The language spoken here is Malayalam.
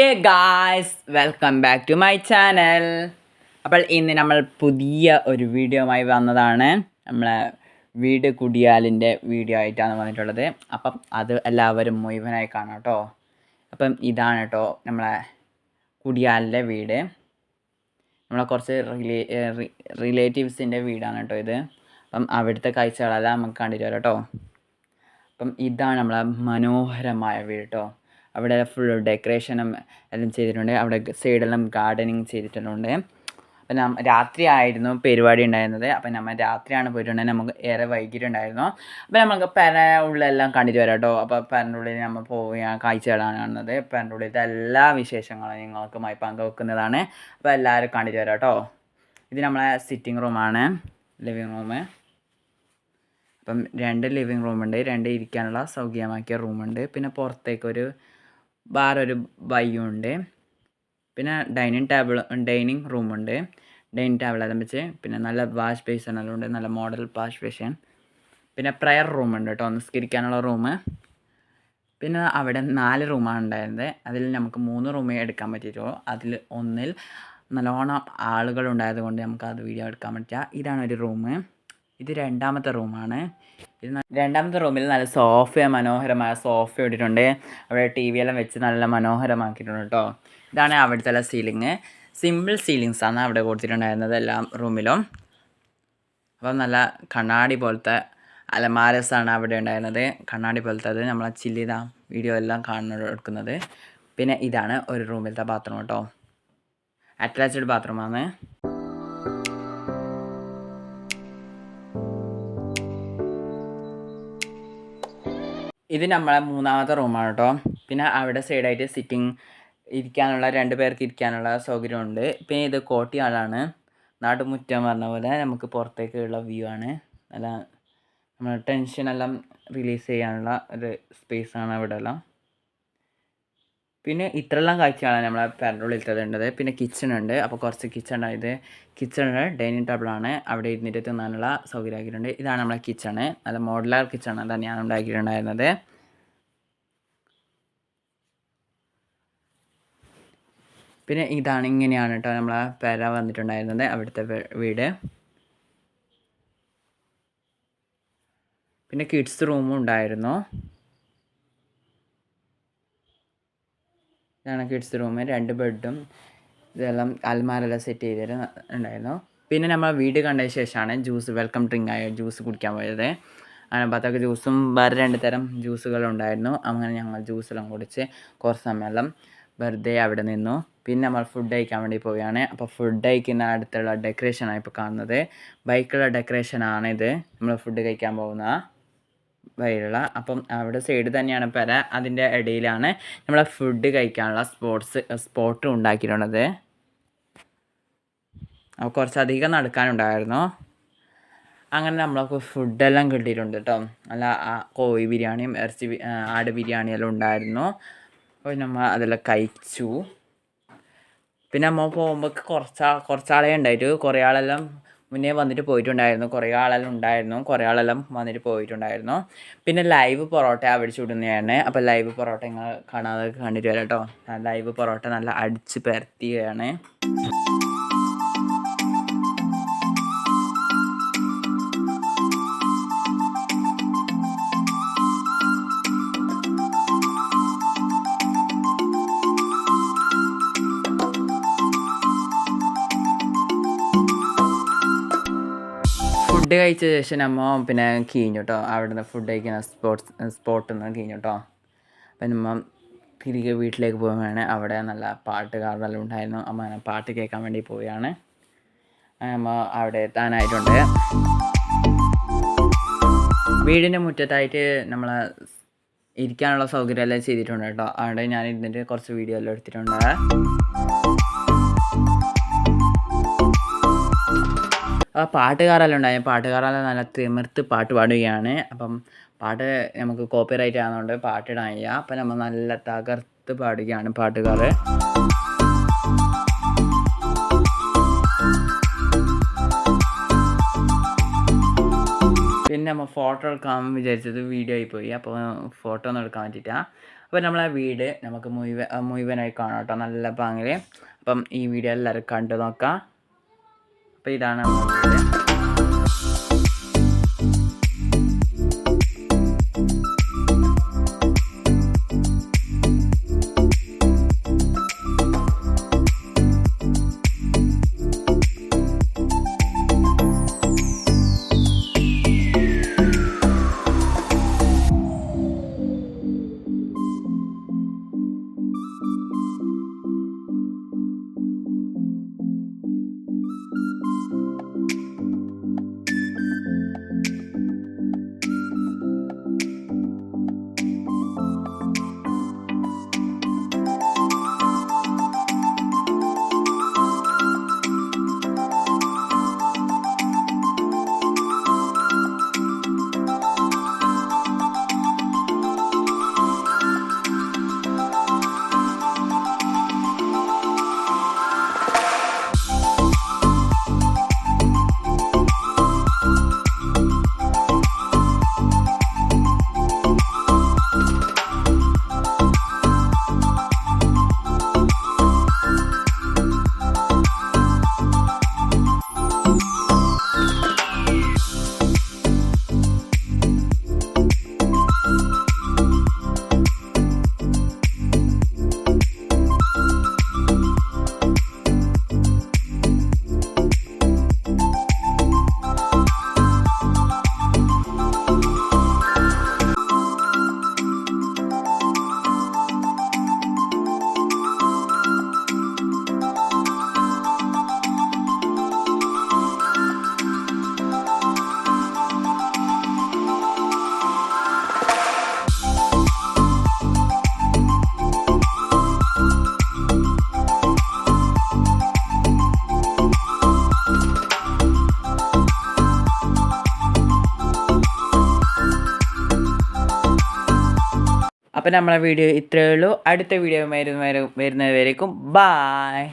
Hey guys welcome back to my channel അപ്പോൾ ഇന്ന് നമ്മൾ പുതിയ ഒരു വീഡിയോയുമായി വന്നതാണ്. നമ്മളെ വീട് കുടിയാലിന്റെ വീഡിയോ ആയിട്ടാണ് വന്നിട്ടുള്ളത്. അപ്പം അത് എല്ലാവരും മുഴുവനായി കാണാം കേട്ടോ. അപ്പം ഇതാണ് കേട്ടോ നമ്മളെ കുടിയാലിന്റെ വീട്. നമ്മളെ കുറച്ച് റിലേ റിലേറ്റീവ്സിന്റെ വീടാണ് കേട്ടോ ഇത്. അപ്പം അവിടുത്തെ കാഴ്ചകളെല്ലാം നമുക്ക് കണ്ടിട്ട് വരാം കേട്ടോ. അപ്പം ഇതാണ് നമ്മളെ മനോഹരമായ വീട് കേട്ടോ. അവിടെ ഫുൾ ഡെക്കറേഷനും എല്ലാം ചെയ്തിട്ടുണ്ട്. അവിടെ സൈഡെല്ലാം ഗാർഡനിങ് ചെയ്തിട്ടുണ്ട് അപ്പം നം രാത്രി ആയിരുന്നു പരിപാടി ഉണ്ടായിരുന്നത്. അപ്പം നമ്മൾ രാത്രിയാണ് പോയിട്ടുണ്ടെങ്കിൽ നമുക്ക് ഏറെ വൈകിട്ടുണ്ടായിരുന്നു. അപ്പം നമുക്ക് പെര ഉള്ളെല്ലാം കണ്ടിട്ട് വരാം കേട്ടോ. അപ്പോൾ പെരന്റെ ഉള്ളിൽ നമ്മൾ പോവുക കാഴ്ചകളാണ് കാണുന്നത്. പെരന്റെ ഉള്ളിലത്തെ എല്ലാ വിശേഷങ്ങളും നിങ്ങൾക്കുമായി പങ്കുവെക്കുന്നതാണ്. അപ്പോൾ എല്ലാവരും കണ്ടിട്ട് വരാം കേട്ടോ. ഇത് നമ്മളെ സിറ്റിംഗ് റൂമാണ് ലിവിങ് റൂം അപ്പം രണ്ട് ലിവിങ് റൂമുണ്ട് രണ്ട് ഇരിക്കാനുള്ള സൗകര്യമാക്കിയ റൂമുണ്ട് പിന്നെ പുറത്തേക്കൊരു വേറൊരു ബയ്യുണ്ട്. പിന്നെ ഡൈനിങ് ടേബിൾ ഡൈനിങ് റൂമുണ്ട്. ഡൈനിങ് ടേബിൾ എല്ലാം വെച്ച് പിന്നെ നല്ല വാഷ് ബേസിൻ എല്ലാം ഉണ്ട്. നല്ല മോഡൽ വാഷ് ബേസിൻ പിന്നെ പ്രയർ റൂമുണ്ട് കേട്ടോ. നിസ്കരിക്കാനുള്ള റൂം പിന്നെ അവിടെ നാല് റൂമാണ് ഉണ്ടായിരുന്നത്. അതിൽ നമുക്ക് മൂന്ന് റൂമേ എടുക്കാൻ പറ്റിയിട്ടുള്ളൂ. അതിൽ ഒന്നിൽ നല്ലോണം ആളുകൾ ഉണ്ടായത് കൊണ്ട് നമുക്ക് അത് വീഡിയോ എടുക്കാൻ പറ്റില്ല. ഇതാണ് ഒരു റൂം ഇത് രണ്ടാമത്തെ റൂമാണ്. രണ്ടാമത്തെ റൂമിൽ നല്ല സോഫ മനോഹരമായ സോഫ ഇട്ടിട്ടുണ്ട്. അവിടെ ടി എല്ലാം വെച്ച് നല്ല മനോഹരമാക്കിയിട്ടുണ്ട് കേട്ടോ ഇതാണ് അവിടുത്തെ സീലിംഗ് സിമ്പിൾ സീലിങ്സ് ആണ് അവിടെ കൊടുത്തിട്ടുണ്ടായിരുന്നത് എല്ലാ റൂമിലും. അപ്പം നല്ല കണ്ണാടി പോലത്തെ അലമാരസാണ് അവിടെ ഉണ്ടായിരുന്നത്. കണ്ണാടി പോലത്തെ അത് നമ്മളെ ചില്ലിത വീഡിയോ എല്ലാം കാണുന്നത് പിന്നെ ഇതാണ് ഒരു റൂമിലത്തെ ബാത്റൂം കേട്ടോ അറ്റാച്ച്ഡ് ബാത്റൂമാണ് ഇത് നമ്മളെ മൂന്നാമത്തെ റൂമാണ് കേട്ടോ പിന്നെ അവിടെ സൈഡായിട്ട് സിറ്റിംഗ് ഇരിക്കാനുള്ള രണ്ട് പേർക്ക് ഇരിക്കാനുള്ള സൗകര്യമുണ്ട്. പിന്നെ ഇത് കോട്ടിയാളാണ് നാട്ടുമുറ്റം പറഞ്ഞ പോലെ നമുക്ക് പുറത്തേക്കുള്ള വ്യൂ ആണ്. നല്ല നമ്മൾ ടെൻഷനെല്ലാം റിലീസ് ചെയ്യാനുള്ള ഒരു സ്പേസാണ് അവിടെ എല്ലാം. പിന്നെ ഇത്രയെല്ലാം കാഴ്ചയാണ് നമ്മളെ പെരണ്ടുള്ളിലത്തതുണ്ടത് പിന്നെ കിച്ചൺ ഉണ്ട്. അപ്പോൾ കുറച്ച് കിച്ചൺ ഇത്. കിച്ചണ് ഡൈനിങ് ടേബിളാണ് അവിടെ ഇരുന്നിട്ട് തിന്നാനുള്ള സൗകര്യം ആക്കിയിട്ടുണ്ട്. ഇതാണ് നമ്മളെ കിച്ചണ് നല്ല മോഡലാർ കിച്ചൺ തന്നെയാണ് ഉണ്ടാക്കിയിട്ടുണ്ടായിരുന്നത്. പിന്നെ ഇതാണ് ഇങ്ങനെയാണ് കേട്ടോ നമ്മൾ ആ പെര വന്നിട്ടുണ്ടായിരുന്നത് അവിടുത്തെ വീട്. പിന്നെ കിഡ്സ് റൂമും ഉണ്ടായിരുന്നു. ഇതാണ് കിഡ്സ് റൂം രണ്ട് ബെഡും ഇതെല്ലാം അൽമാരെല്ലാം സെറ്റ് ചെയ്തിട്ട് ഉണ്ടായിരുന്നു. പിന്നെ നമ്മൾ വീട് കണ്ട ശേഷമാണ് ജ്യൂസ് വെൽക്കം ഡ്രിങ്ക് ആയ ജ്യൂസ് കുടിക്കാൻ പോയത്. അങ്ങനെ ജ്യൂസും വേറെ രണ്ട് തരം ജ്യൂസുകളുണ്ടായിരുന്നു അങ്ങനെ ഞങ്ങൾ ജ്യൂസെല്ലാം കുടിച്ച് കുറച്ച് സമയമെല്ലാം വെറുതെ അവിടെ നിന്നു. പിന്നെ നമ്മൾ ഫുഡ് കഴിക്കാൻ വേണ്ടി പോവുകയാണ്. അപ്പോൾ ഫുഡ് കഴിക്കുന്ന അടുത്തുള്ള ഡെക്കറേഷനാണ് ഇപ്പോൾ കാണുന്നത്. ബൈക്കുള്ള ഡെക്കറേഷനാണ് ഇത്. നമ്മൾ ഫുഡ് കഴിക്കാൻ പോകുന്ന വഴിയുള്ള അപ്പം അവിടെ സൈഡ് തന്നെയാണ് പെര. അതിന്റെ ഇടയിലാണ് നമ്മളെ ഫുഡ് കഴിക്കാനുള്ള സ്പോർട്സ് സ്പോട്ട് ഉണ്ടാക്കിയിട്ടുള്ളത്. അപ്പോൾ കുറച്ചധികം നടക്കാനുണ്ടായിരുന്നു. അങ്ങനെ നമ്മളൊക്കെ ഫുഡെല്ലാം കിട്ടിയിട്ടുണ്ട് കേട്ടോ നല്ല കോഴി ബിരിയാണിയും ഇറച്ചി ആട് ബിരിയാണിയെല്ലാം ഉണ്ടായിരുന്നു. അപ്പോൾ നമ്മൾ അതെല്ലാം കഴിച്ചു. പിന്നെ നമ്മൾ പോകുമ്പോൾ കുറച്ച് കുറച്ചാളേ ഉണ്ടായിട്ട് കുറേ ആളെല്ലാം മുന്നേ വന്നിട്ട് പോയിട്ടുണ്ടായിരുന്നു. കുറേ ആളെല്ലാം ഉണ്ടായിരുന്നു. കുറേ ആളെല്ലാം വന്നിട്ട് പോയിട്ടുണ്ടായിരുന്നു. പിന്നെ ലൈവ് പൊറോട്ട അവിടെ ചൂടുന്നതാണ് അപ്പോൾ ലൈവ് പൊറോട്ട നിങ്ങൾ കാണാതെ കണ്ടിട്ട് വരാം കേട്ടോ ലൈവ് പൊറോട്ട നല്ല അടിച്ച് പരത്തിയാണ് ഫുഡ് കഴിച്ച ശേഷം നമ്മ പിന്നെ കീഞ്ഞു കേട്ടോ അവിടുന്ന് ഫുഡ് കഴിക്കുന്ന സ്പോട്സ് സ്പോട്ട് നിന്ന് കീഞ്ഞു കേട്ടോ അപ്പം നമ്മ തിരികെ വീട്ടിലേക്ക് പോവുകയാണ്. അവിടെ നല്ല പാട്ടുകാരെല്ലാം ഉണ്ടായിരുന്നു. അമ്മ പാട്ട് കേൾക്കാൻ വേണ്ടി പോവുകയാണ്. അമ്മ അവിടെ എത്താനായിട്ടുണ്ട്. വീടിന്റെ മുറ്റത്തായിട്ട് നമ്മൾ ഇരിക്കാനുള്ള സൗകര്യമെല്ലാം ചെയ്തിട്ടുണ്ട് കേട്ടോ. അവിടെ ഞാൻ ഇരുന്നിട്ട് കുറച്ച് വീഡിയോ എല്ലാം എടുത്തിട്ടുണ്ട്. ആ പാട്ടുകാരെല്ലാം ഉണ്ടായ പാട്ടുകാരെല്ലാം നല്ല തിമിർത്ത് പാട്ട് പാടുകയാണ്. അപ്പം പാട്ട് നമുക്ക് കോപ്പിറൈറ്റ് ആകുന്നതുകൊണ്ട് പാട്ടിടാൻ വയ്യ അപ്പം നമ്മൾ നല്ല തകർത്ത് പാടുകയാണ് പാട്ടുകാർ പിന്നെ നമ്മൾ ഫോട്ടോ എടുക്കാൻ വിചാരിച്ചത് വീഡിയോ ആയി പോയി. അപ്പോൾ ഫോട്ടോ ഒന്നും എടുക്കാൻ പറ്റിയില്ല അപ്പോൾ നമ്മളെ വീട് നമുക്ക് മുഴുവൻ മുഴുവനായി കാണാം കേട്ടോ. നല്ല പാങ്ങിൽ അപ്പം ഈ വീഡിയോ എല്ലാവരും കണ്ടു നോക്കാം. അപ്പോൾ ഇതാണ് നമ്മുടെ വീട് അപ്പം നമ്മളെ വീഡിയോ ഇത്രയേ ഉള്ളൂ. അടുത്ത വീഡിയോ വരുന്നവരും വരുന്നവരേക്കും ബായ്